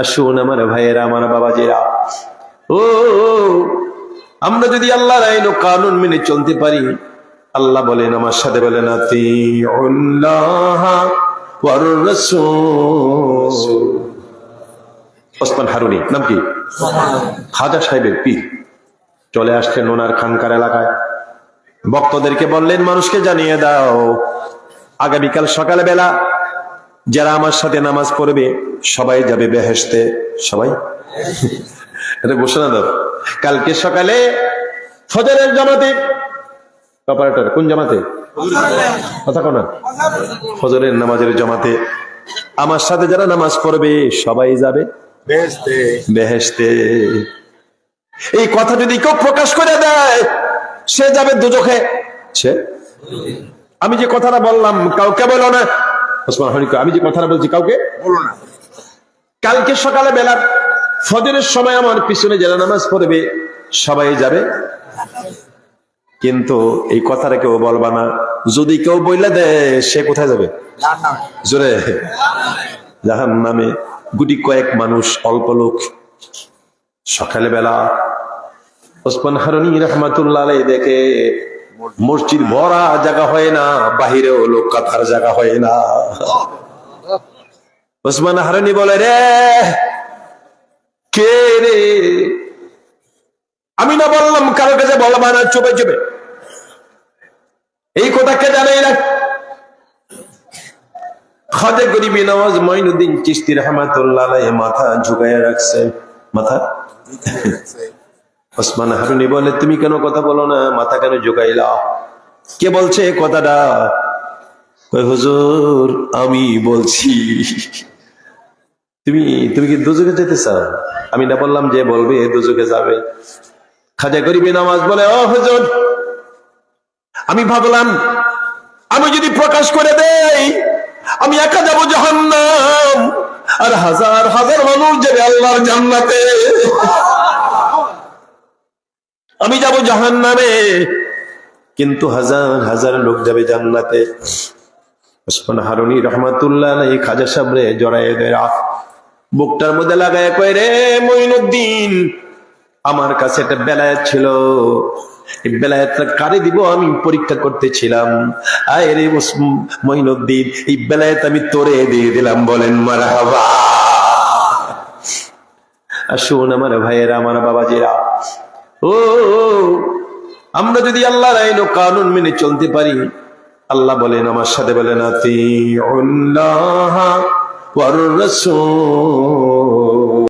আসুন আমার ভাইয়েরা, আমার বাবাজিরা। ও, আমরা যদি আল্লাহর আইন ও কানুন মেনে চলতে পারি, আল্লাহ বলেন, আমার সাথে বলেন ওসমান হারুনি, নাম কি? খাজা সাহেবের পীর। চলে আসছেন ওনার খানকার এলাকায়। ভক্তদেরকে বললেন, মানুষকে জানিয়ে দাও, আগামীকাল সকালে বেলা যারা আমার সাথে নামাজ পড়বে সবাই যাবে বেহেসতে সবাই? এটা ঘোষণা দাও। কালকে সকালে ফজরের জামাতে অপারেটর কোন জামাতে? কথা কোনা ফজরের নামাজের জামাতে। আমার সাথে যারা নামাজ পড়বে সবাই যাবে বেহেসতে এই কথা যদি কেউ প্রকাশ করে দেয় সে যাবে দুজখে। সে? আমি যে কথাটা বললাম কাউকে বলো না। ওসমান হানি আমি যে কথাটা বলছি কাউকে? বলো না। কালকে সকালে বেলা ফজরের সময় আমার পিছনে যারা নামাজ পড়বে সবাই যাবে। কিন্তু এই কথাটা কেউ বলবা না। যদি কেউ বইলে দেয় সে কোথায় যাবে? জোরে। জাহান নামে গুটি কয়েক মানুষ অল্প লোক। সকালে বেলা ওসমান হারুনি রহমাতুল্লাহ দেখে মসজিদ ভরা জায়গা হয় না, বাহিরেও লোক কাতার জায়গা হয় না। ওসমান হারুনি বলে, রে, কে রে? আমি না বললাম কারও কাছে বলবা না চুপে চুপে। এই কথা কে জানে না খাদে গরিবি নওয়াজ মঈনুদ্দিন চিস্তি রহমাতুল্লাহ মাথা ঝুঁকায় রাখছে। মাথা? ওসমান হারুনি বলে, তুমি কেন কথা বলো না? মাথা কেন ঝুঁকাইলা? কে বলছে কথাটা? হুজুর, আমি বলছি। তুমি তুমি কি দুজকে যেতে চাও? আমি না বললাম যে বলবে দুজকে যাবে। খাজা গরিবি নামাজ বলে, ও হুজুর, আমি ভাবলাম, আমি যদি প্রকাশ করে দেই, আমি একা যাব জাহান্নাম, আর হাজার হাজার মানুষ যাবে আল্লাহর জান্নাতে। আমি যাব জাহান্নামে। কিন্তু হাজার হাজার লোক যাবে জান্নাতে। ওসমান হারুনি রহমাতুল্লাহ এই খাজা সাবরে জড়াই দেয় বুকটার মধ্যে লাগায় কয় রে মঈনুদ্দিন, আমার কাছে একটা বেলায়েত ছিল। এই বেলায়েতটা কারে দিব? আমি পরীক্ষা করতেছিলাম। আয় রে মঈনুদ্দিন, এই বেলায়েত আমি তোরে দিয়ে দিলাম, বলেন মারহাবা। আসুন আমার ভাইয়েরা, আমার বাবাজিরা ও, আমরা যদি আল্লাহর আইন ও কানুন মেনে চলতে পারি, আল্লাহ বলেন, আমার সাথে বলেন রাসূল।